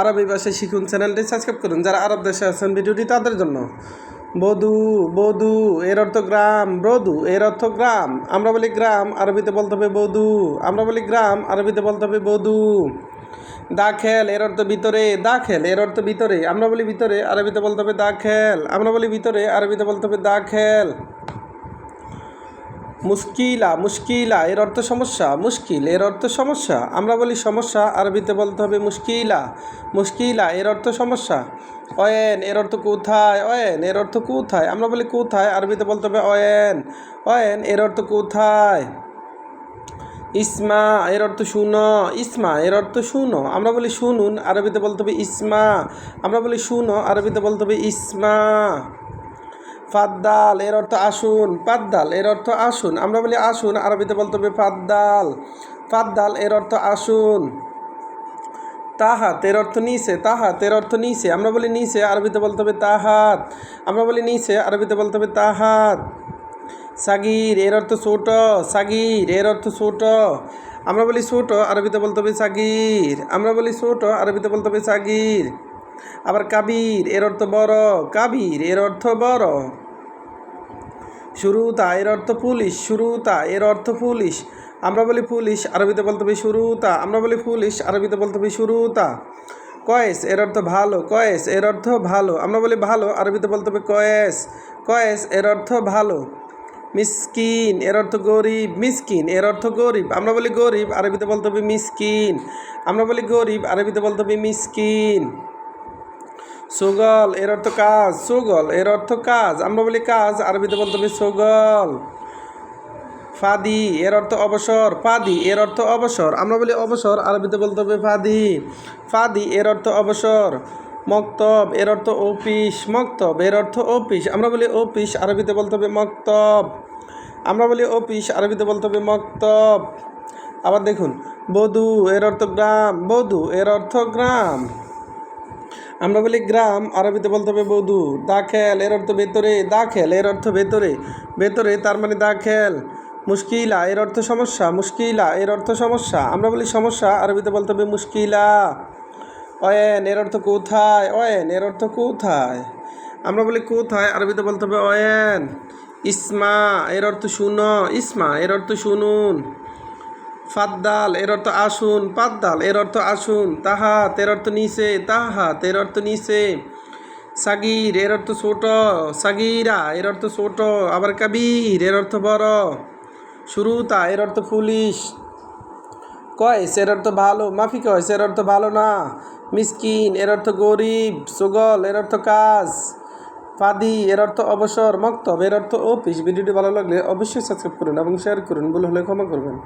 আরবি ভাষায় শিখুন চ্যানেলটি সাবস্ক্রাইব করুন। যারা আরব দেশে আছেন ভিডিওটি তাদের জন্য। বধু বধু, এর অর্থ গ্রাম, বধু, এর অর্থ গ্রাম। আমরা বলি গ্রাম, আরবিতে বলতে হবে বধু। আমরা বলি গ্রাম, আরবিতে বলতে হবে বধু। দাখেল, এর অর্থ ভিতরে। দাখেল, এর অর্থ ভিতরে। আমরা বলি ভিতরে, আরবিতে বলতে হবে দাখেল। আমরা বলি ভিতরে, আরবিতে বলতে হবে দাখেল। মুশকিলা মুশকিলা, এর অর্থ সমস্যা, মুশকিল, এর অর্থ সমস্যা। আমরা বলি সমস্যা, আরবিতে বলতে হবে মুশকিলা মুশকিলা, এর অর্থ সমস্যা। অয়েন, এর অর্থ কোথায়? অয়েন, এর অর্থ কোথায়? আমরা বলি কোথায়, আরবিতে বলতে হবে অয়েন। অয়েন, এর অর্থ কোথায়? ইসমা, এর অর্থ শুনো। ইসমা, এর অর্থ শুনো। আমরা বলি শুনুন, আরবিতে বলতে হবে ইসমা। আমরা বলি শুনো, আরবিতে বলতে হবে ইসমা। ফাদ্দাল, এর অর্থ আসুন পাদ্দাল এর অর্থ আসুন। আমরা বলি আসুন, আরবিতে বলতে হবে ফাদ্দাল। ফাদ্দাল, এর অর্থ আসুন। তাহাত, এর অর্থ নিচে, তাহাত, এর অর্থ নিচে। আমরা বলি নিচে, আরবিতে বলতে হবে তাহাত। আমরা বলি নিচে, আরবিতে বলতে হবে তাহাত। সাগির, এর অর্থ ছোট, সাগির, এর অর্থ ছোট। আমরা বলি ছোট, আরবিতে বলতে হবে সাগির। আমরা বলি ছোট, আরবিতে বলতে হবে সাগির। আবার কাবির, এর অর্থ বড়। কাবির, এর অর্থ বড়। শুরুতা এর অর্থ পুলিশ। শুরুতা এর অর্থ পুলিশ। আমরা বলি পুলিশ, আরবিতে বলতে হবে শুরুতা আমরা বলি পুলিশ, আরবিতে বলতে হবে শুরুতা কয়েস, এর অর্থ ভালো। কয়েস, এর অর্থ ভালো। আমরা বলি ভালো, আরবিতে বলতে হবে কয়েস। কয়েস, এর অর্থ ভালো। মিসকিন, এর অর্থ গরিব। মিসকিন, এর অর্থ গরিব। আমরা বলি গরিব, আরবিতে বলতে হবে মিসকিন। আমরা বলি গরিব, আরবিতে বলতে হবে মিসকিন। সুগল, এর অর্থ কাজ, সুগল, এর অর্থ কাজ। আমরা বলি কাজ, আরবিতে বলতে হবে সুগল। ফাদি, এর অর্থ অবসর, ফাদি, এর অর্থ অবসর। আমরা বলি অবসর, আরবিতে বলতে হবে ফাদি। ফাদি, এর অর্থ অবসর। মক্তব, এর অর্থ অফিস, মক্তব, এর অর্থ অফিস। আমরা বলি অফিস, আরবিতে বলতে হবে মক্তব। আমরা বলি অফিস, আরবিতে বলতে হবে মক্তব। আবার দেখুন, বধু, এর অর্থ গ্রাম, বধু, এর অর্থ গ্রাম। আমরা বলি গ্রাম, আরবিতে বলতে হবে বধু দাখেল এর অর্থ ভেতরে দাখেল এর অর্থ ভেতরে ভেতরে তার মানে দাখেল মুশকিলা, এর অর্থ সমস্যা, মুশকিলা, এর অর্থ সমস্যা, আমরা বলি সমস্যা, আরবিতে বলতে হবে মুশকিলা, অয়েন, এর অর্থ কোথায়, অয়েন, এর অর্থ কোথায়, আমরা বলি কোথায়, আরবিতে বলতে হবে অয়েন, ইসমা, এর অর্থ শুনো, ইসমা, এর অর্থ শুনুন ফাদ্দাল এর অর্থ আসুন পাদ্দাল এর অর্থ আসুন তাহাত এর অর্থ নিচে তাহাত এর অর্থ নিচে সাগির এর অর্থ ছোট সাগিরা এর অর্থ ছোট আবার কাবির এর অর্থ বড় শুরুতা এর অর্থ পুলিশ কয়েস এর অর্থ ভালো মাফি কয়েস এর অর্থ ভালো না মিসকিন এর অর্থ গরিব সুগল এর অর্থ কাজ ফাদি এর অর্থ অবসর মক্তব এর অর্থ অফিস ভিডিওটি ভালো লাগলে অবশ্যই সাবস্ক্রাইব করুন এবং শেয়ার করুন ভুল হলে ক্ষমা করবেন